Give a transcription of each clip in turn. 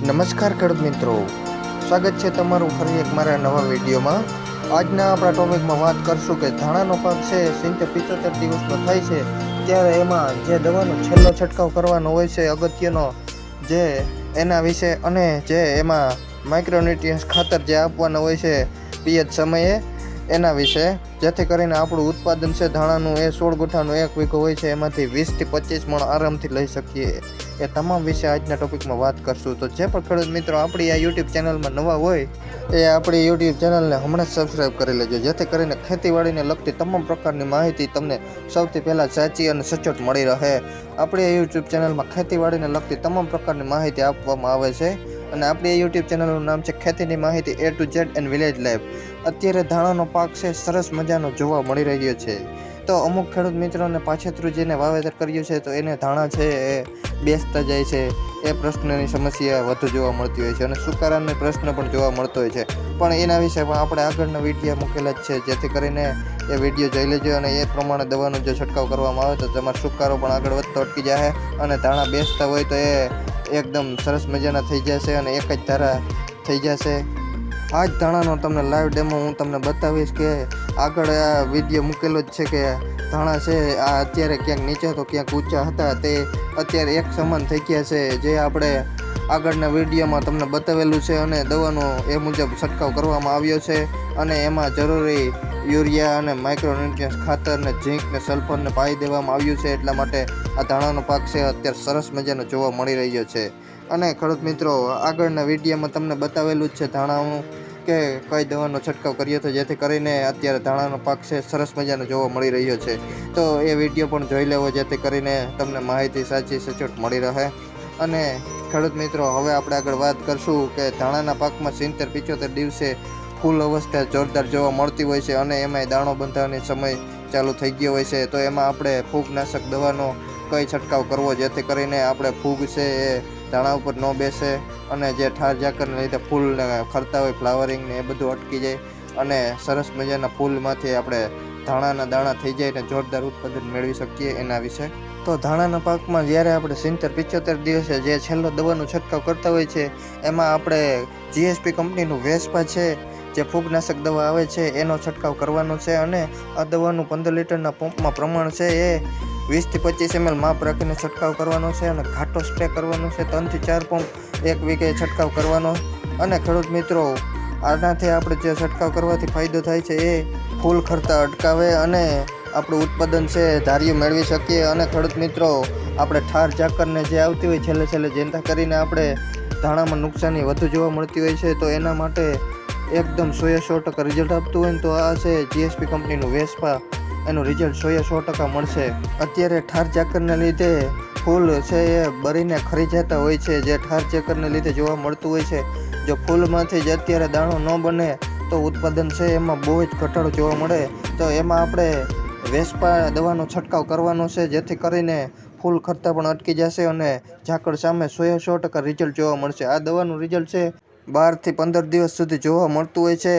નમસ્કાર ખેડૂત મિત્રો. સ્વાગત છે તમારું ફરી એક મારા નવા વિડીયોમાં. આજના આપણા ટોપિકમાં વાત કરશું કે ધાણાનો પાક છે સિત્તેર પિત્તોતેર દિવસનો થાય છે, ત્યારે એમાં જે દવાનો છેલ્લો છંટકાવ કરવાનો હોય છે, અગત્યનો, જે એના વિશે અને જે એમાં માઇક્રોન્યુટ્રિયન્સ ખાતર જે આપવાના હોય છે પિયત સમયે એના વિશે. જેથી કરીને આપણું ઉત્પાદન છે ધાણાનું એ સોળ ગુઠાનું એક વીઘો હોય છે. એમાંથી વીસથી પચીસ મણ આરામથી લઈ શકીએ. એ તમામ વિશે આજના ટોપિકમાં વાત કરશું. તો જે પણ ખેડૂત મિત્રો આપણી આ યુટ્યુબ ચેનલમાં નવા હોય, એ આપણી યુટ્યુબ ચેનલને હમણાં જ સબસ્ક્રાઈબ કરી લેજો. જેથી કરીને ખેતીવાડીને લગતી તમામ પ્રકારની માહિતી તમને સૌથી પહેલાં સાચી અને સચોટ મળી રહે. આપણી આ યુટ્યુબ ચેનલમાં ખેતીવાડીને લગતી તમામ પ્રકારની માહિતી આપવામાં આવે છે. અને આપણી યુટ્યુબ ચેનલનું નામ છે ખેતીની માહિતી A to Z and village life અત્યારે ધાણાનો પાક છે, સરસ મજાનો જોવા મળી રહ્યો છે. તો અમુક ખેડૂત મિત્રોને પાછેતરું જેને વાવેતર કર્યું છે, તો એને ધાણા છે એ બેસતા જાય છે. એ પ્રશ્નની સમસ્યા વધુ જોવા મળતી હોય છે અને સુકારાનો પ્રશ્ન પણ જોવા મળતો હોય છે. પણ એના વિશે પણ આપણે આગળના વીડિયો મૂકેલા જ છે, જેથી કરીને એ વીડિયો જોઈ લેજો અને એ પ્રમાણે દવાનો જો છંટકાવ કરવામાં આવે તો તમારો સુકારો પણ આગળ વધતો અટકી જાય અને ધાણા બેસતા હોય તો એ એકદમ સરસ મજાના થઈ જશે અને એક જ ધારા થઈ જશે. આ જ ધાણાનો તમને લાઈવ ડેમો હું તમને બતાવીશ કે આગળ આ વીડિયો મૂકેલો જ છે કે ધાણા છે, આ અત્યારે ક્યાંક નીચે તો ક્યાંક ઊંચા હતા, તે અત્યારે એક સમાન થઈ ગયા છે. જે આપણે આગળના વિડીયોમાં તમને બતાવેલું છે અને દવાનો એ મુજબ છંટકાવ કરવામાં આવ્યો છે અને એમાં જરૂરી યુરિયા અને માઇક્રોન્યુટ્રિયન્સ ખાતર ને ઝીંક ને સલ્ફરને પાઈ દેવામાં આવ્યું છે એટલા માટે આ ધાણાનો પાક છે, અત્યારે સરસ મજાનો જોવા મળી રહ્યો છે. અને ખેડૂત મિત્રો, આગળના વિડીયોમાં તમને બતાવેલું જ છે ધાણાનું કે કઈ દવાનો છંટકાવ કર્યો હતો જેથી કરીને અત્યારે ધાણાનો પાક છે, સરસ મજાનો જોવા મળી રહ્યો છે. તો એ વીડિયો પણ જોઈ લેવો, જેથી કરીને તમને માહિતી સાચી સચોટ મળી રહે. અને ખેડૂત મિત્રો, હવે આપણે આગળ વાત કરશું કે ધાણાના પાકમાં સિત્તેર પિચોતેર દિવસે ફૂલ અવસ્થા જોરદાર જોવા મળતી હોય છે અને એમાંય દાણો બંધાવવાની સમય ચાલુ થઈ ગયો હોય છે. તો એમાં આપણે ફૂગનાશક દવાનો કઈ છંટકાવ કરવો જેથી કરીને આપણે ફૂગ છે એ ધાણા ઉપર ન બેસે અને જે ઠાર ઝાકરને લીધે ફૂલ ખરતા હોય ફ્લાવરિંગ ને એ બધું અટકી જાય અને સરસ મજાના ફૂલમાંથી આપણે ધાણાના દાણા થઈ જાય અને જોરદાર ઉત્પાદન મેળવી શકીએ એના વિશે. તો ધાણાના પાકમાં જ્યારે આપણે સિત્તેર પિચોતેર દિવસે જે છેલ્લો દવાનો છંટકાવ કરતા હોય છે, એમાં આપણે જીએસપી કંપનીનું વેસ્પા છે, જે ફૂગનાશક દવા આવે છે, એનો છંટકાવ કરવાનો છે અને આ દવાનું પંદર લીટરના પંપમાં પ્રમાણ છે એ વીસથી પચીસ એમએલ માપ રાખીને છંટકાવ કરવાનો છે અને ઘાટો સ્પ્રે કરવાનો છે ત્રણથી ચાર પંપ એક વીકે છંટકાવ કરવાનો. અને ખેડૂત મિત્રો, આનાથી આપણે જે છંટકાવ કરવાથી ફાયદો થાય છે એ ફૂલ ખરતા અટકાવે અને આપણું ઉત્પાદન છે ધાર્યું મેળવી શકીએ. અને ખેડૂત મિત્રો, આપણે ઠાર ઝાકરને જે આવતી હોય છેલ્લે છેલ્લે જેનતા કરીને આપણે ધાણામાં નુકસાની વધુ જોવા મળતી હોય છે, તો એના માટે એકદમ સોએ સો ટકા રિઝલ્ટ આપતું હોય ને તો આ છે જીએસપી કંપનીનું વેસ્પા એનું રિઝલ્ટ સોએ સો ટકા મળશે. અત્યારે ઠાર ચાકરને લીધે ફૂલ છે એ બરીને ખરી જતા હોય છે. જે ઠાર ચેકરને લીધે જોવા મળતું હોય છે. જો ફૂલમાંથી જ અત્યારે દાણો ન બને તો ઉત્પાદન છે એમાં બહુ જ ઘટાડો જોવા મળે. તો એમાં આપણે વેસ્પા દવાનો છંટકાવ કરવાનો છે. જેથી કરીને ફૂલ ખરતા પણ અટકી જશે અને ઝાકળ સામે સોએ સો ટકા રિઝલ્ટ જોવા મળશે. આ દવાનું રિઝલ્ટ છે બારથી પંદર દિવસ સુધી જોવા મળતું હોય છે.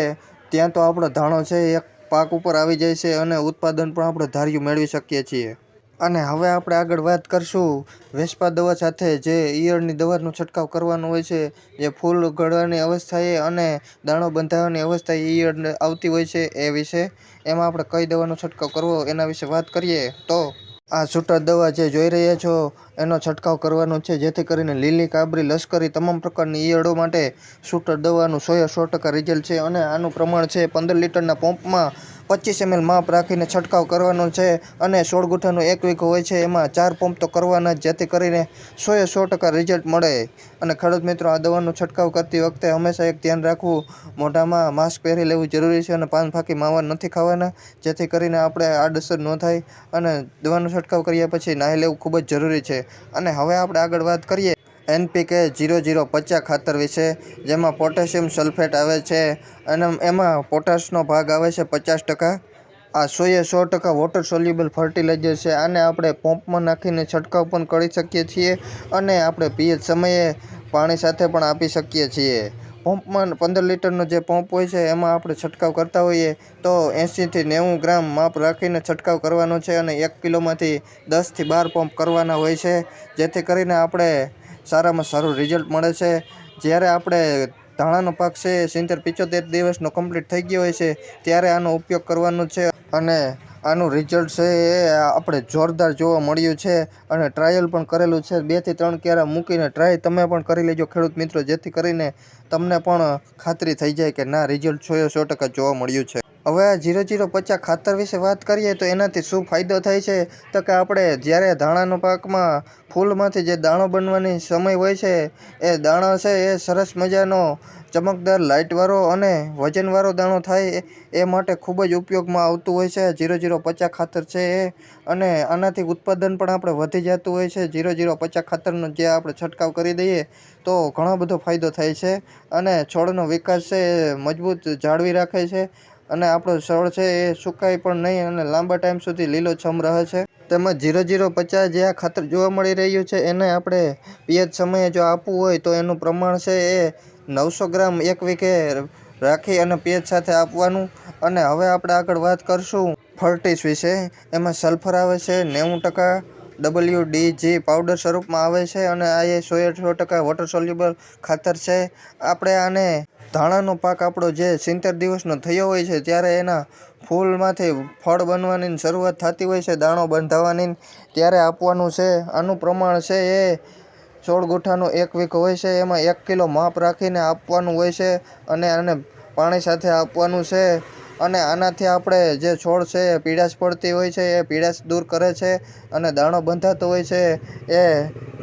ત્યાં તો આપણો ધાણો છે એક પાક ઉપર આવી જાય છે અને ઉત્પાદન પણ આપણે ધાર્યું મેળવી શકીએ છીએ. અને હવે આપણે આગળ વાત કરશું વેસ્પા દવા સાથે જે ઈયળની દવાનો છંટકાવ કરવાનો હોય છે, જે ફૂલ ગળવાની અવસ્થાએ અને દાણો બંધાવવાની અવસ્થાએ ઈયળ આવતી હોય છે એ વિશે. એમાં આપણે કઈ દવાનો છંટકાવ કરવો એના વિશે વાત કરીએ તો આ છૂટા દવા જે જોઈ રહ્યા છો, એનો છંટકાવ કરવાનો છે. જેથી કરીને લીલી, કાબરી, લશ્કરી તમામ પ્રકારની ઈયળો માટે છૂટર દવાનું સોએ સો ટકા રિઝલ્ટ છે અને આનું પ્રમાણ છે પંદર લીટરના પંપમાં પચીસ એમએલ માપ રાખીને છંટકાવ કરવાનો છે અને સોળ ગુઠાનું એક વીઘો હોય છે, એમાં ચાર પંપ તો કરવાના જેથી કરીને સોએ સો ટકા રિઝલ્ટ મળે. અને ખેડૂત મિત્રો, આ દવાનો છંટકાવ કરતી વખતે હંમેશા એક ધ્યાન રાખવું, મોઢામાં માસ્ક પહેરી લેવું જરૂરી છે અને પાન ફાંકી માવા નથી ખાવાના, જેથી કરીને આપણે આડઅસર ન થાય. અને દવાનો છંટકાવ કર્યા પછી નાહી લેવું ખૂબ જ જરૂરી છે. અને હવે આપણે આગળ વાત કરીએ. એનપીકે જીરો જીરો પચાસ ખાતર વિશે, જેમાં પોટેશિયમ સલ્ફેટ આવે છે અને એમાં પોટાશનો ભાગ આવે છે પચાસ ટકા. આ સોએ સો ટકા વોટર સોલ્યુબલ ફર્ટિલાઇઝર છે. આને આપણે પંપમાં નાખીને છંટકાવ પણ કરી શકીએ છીએ અને આપણે પીએચ સમયે પાણી સાથે પણ આપી શકીએ છીએ. પંપમાં પંદર લીટરનો જે પંપ હોય છે, એમાં આપણે છંટકાવ કરતા હોઈએ તો એંશીથી નેવું ગ્રામ માપ રાખીને છંટકાવ કરવાનો છે અને એક કિલોમાંથી દસથી બાર પંપ કરવાના હોય છે. જેથી કરીને આપણે સારામાં સારું રિઝલ્ટ મળે છે. જ્યારે આપણે ધાણાનો પાક છે, સિત્તેર પિચોતેર દિવસનો કમ્પ્લીટ થઈ ગયો હોય છે, ત્યારે આનો ઉપયોગ કરવાનો છે અને આનું રિઝલ્ટ છે એ આપણે જોરદાર જોવા મળ્યું છે અને ટ્રાયલ પણ કરેલું છે. બેથી ત્રણ ક્યારા મૂકીને ટ્રાય તમે પણ કરી લેજો ખેડૂત મિત્રો, જેથી કરીને તમને પણ ખાતરી થઈ જાય કે ના રિઝલ્ટ સો સો ટકા જોવા મળ્યું છે. હવે જીરો જીરો પચાસ ખાતર વિશે વાત કરીએ તો એનાથી શું ફાયદો થાય છે? તો કે આપણે જ્યારે ધાણાનો પાકમાં ફૂલમાંથી જે દાણો બનવાની સમય હોય છે, એ દાણો છે એ સરસ મજાનો ચમકદાર લાઇટવાળો અને વજનવાળો દાણો થાય એ માટે ખૂબ જ ઉપયોગમાં આવતું હોય છે. જીરો જીરો પચાસ ખાતર છે એ અને આનાથી ઉત્પાદન પણ આપણે વધી જતું હોય છે. જીરો જીરો પચાસ ખાતરનો જે આપણે છંટકાવ કરી દઈએ તો ઘણો બધો ફાયદો થાય છે અને છોડનો વિકાસ છે એ મજબૂત જાળવી રાખે છે અને આપણો છોડ છે એ સુકાય પણ નહીં અને લાંબા ટાઈમ સુધી લીલોછમ રહે છે. તેમજ જીરો જીરો પચાસ જે આ ખાતર જોવા મળી રહ્યું છે, એને આપણે પિયત સમયે જો આપવું હોય તો એનું પ્રમાણ છે એ નવસો ગ્રામ એક વીકે રાખી અને પિયત સાથે આપવાનું. અને હવે આપણે આગળ વાત કરશું ફર્ટિસ વિશે. એમાં સલ્ફર આવે છે, નેવું ટકા ડબલ્યુ ડી જી પાવડર સ્વરૂપમાં આવે છે અને આ એ સો સો ટકા વોટર સોલ્યુબલ ખાતર છે. આપણે આને ધાણાનો પાક આપણો જે સિત્તેર દિવસનો થયો હોય છે, ત્યારે એના ફૂલમાંથી ફળ બનવાની શરૂઆત થતી હોય છે, દાણો બંધાવવાની ત્યારે આપવાનું છે, આનું પ્રમાણ છે એ સોળ ગુઠાનું એક વીક હોય છે, એમાં એક કિલો માપ રાખીને આપવાનું હોય છે અને આને પાણી સાથે આપવાનું છે. અને આનાથી આપણે જે છોડ છે એ પીડાશ પડતી હોય છે, એ પીડાશ દૂર કરે છે અને દાણો બંધાતો હોય છે, એ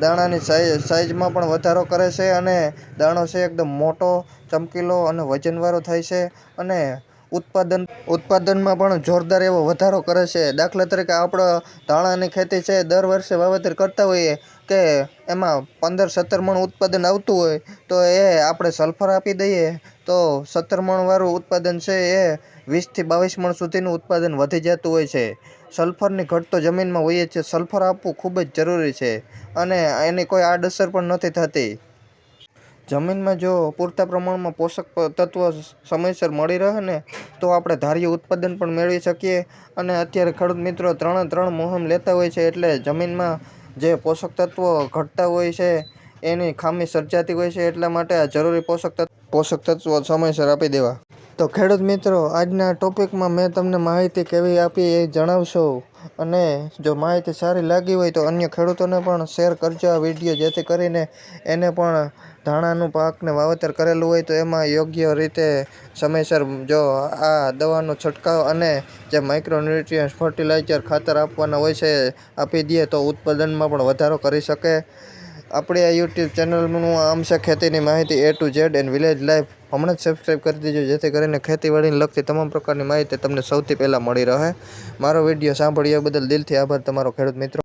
દાણાની સાઈઝ સાઈઝમાં પણ વધારો કરે છે અને દાણો છે એકદમ મોટો, ચમકીલો અને વજનવાળો થાય છે. અને ઉત્પાદન, ઉત્પાદનમાં પણ જોરદાર એવો વધારો કરે છે. દાખલા તરીકે આપણે ધાણાની ખેતી છે દર વર્ષે વાવેતર કરતા હોઈએ કે એમાં પંદર, સત્તર મણ ઉત્પાદન આવતું હોય તો એ આપણે સલ્ફર આપી દઈએ તો સત્તર મણવાળું ઉત્પાદન છે એ વીસથી બાવીસ મણ સુધીનું ઉત્પાદન વધી જતું હોય છે. સલ્ફરની ઘટ તો જમીનમાં હોઈએ છીએ સલ્ફર આપવું ખૂબ જ જરૂરી છે અને એની કોઈ આડઅસર પણ નથી થતી. જમીનમાં જો પૂરતા પ્રમાણમાં પોષક તત્વો સમયસર મળી રહે ને, તો આપણે ધાર્યું ઉત્પાદન પણ મેળવી શકીએ. અને અત્યારે ખેડૂત મિત્રો ત્રણે ત્રણ મોહમ લેતા હોય છે એટલે જમીનમાં જે પોષક તત્વો ઘટતા હોય છે, એની ખામી સર્જાતી હોય છે એટલા માટે આ જરૂરી પોષક તત્વ, પોષક તત્વો સમયસર આપી દેવા. તો ખેડૂત મિત્રો, આજના ટોપિકમાં મેં તમને માહિતી કેવી આપી એ જણાવશો. અને જો માહિતી સારી લાગી હોય તો અન્ય ખેડૂતોને પણ શેર કરજો આ વીડિયો જેથી કરીને એને પણ ધાણાનું પાકને વાવેતર કરેલું હોય તો એમાં યોગ્ય રીતે સમયસર જો આ દવાનો છંટકાવ અને જે માઇક્રોન્યુટ્રિયન્સ ફર્ટિલાઇઝર ખાતર આપવાના હોય છે, આપી દઈએ તો ઉત્પાદનમાં પણ વધારો કરી શકે. આપણી આ યુટ્યુબ ચેનલનું આમ છે ખેતીની માહિતી A to Z and village life હમણાં જ સબસ્ક્રાઈબ કરી દેજો, જેથી કરીને ખેતીવાડીને લગતી તમામ પ્રકારની માહિતી તમને સૌથી પહેલાં મળી રહે. મારો વીડિયો સાંભળ્યા બદલ દિલથી આભાર તમારો ખેડૂત મિત્રો.